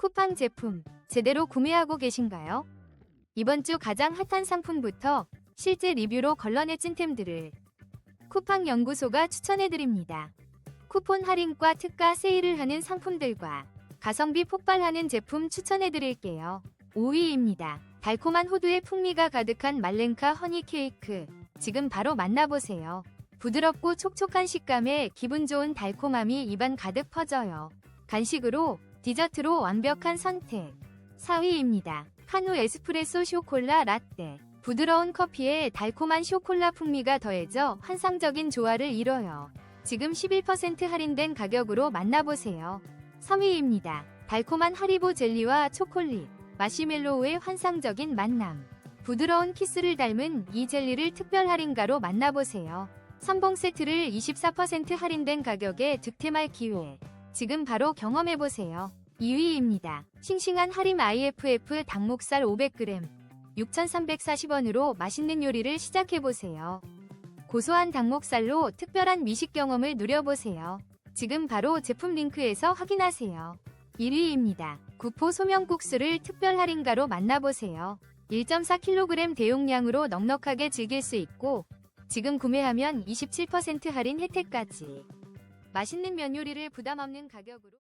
쿠팡 제품 제대로 구매하고 계신가요? 이번 주 가장 핫한 상품부터 실제 리뷰로 걸러내 찐템들을 쿠팡 연구소가 추천해드립니다. 쿠폰 할인과 특가 세일을 하는 상품들과 가성비 폭발하는 제품 추천해드릴게요. 5위입니다. 달콤한 호두의 풍미가 가득한 말렌카 허니 케이크. 지금 바로 만나보세요. 부드럽고 촉촉한 식감에 기분 좋은 달콤함이 입안 가득 퍼져요. 간식으로, 디저트로 완벽한 선택. 4위입니다. 한우 에스프레소 쇼콜라 라떼. 부드러운 커피에 달콤한 쇼콜라 풍미가 더해져 환상적인 조화를 이뤄요. 지금 11% 할인된 가격으로 만나보세요. 3위입니다. 달콤한 하리보 젤리와 초콜릿, 마시멜로우의 환상적인 만남. 부드러운 키스를 닮은 이 젤리를 특별 할인가로 만나보세요. 3봉 세트를 24% 할인된 가격에 득템할 기회. 지금 바로 경험해보세요. 2위입니다. 싱싱한 하림 IFF 닭목살 500g. 6,340원으로 맛있는 요리를 시작해보세요. 고소한 닭목살로 특별한 미식 경험을 누려보세요. 지금 바로 제품 링크에서 확인하세요. 1위입니다. 구포 소명국수를 특별 할인가로 만나보세요. 1.4kg 대용량으로 넉넉하게 즐길 수 있고 지금 구매하면 27% 할인 혜택까지 맛있는 면 요리를 부담 없는 가격으로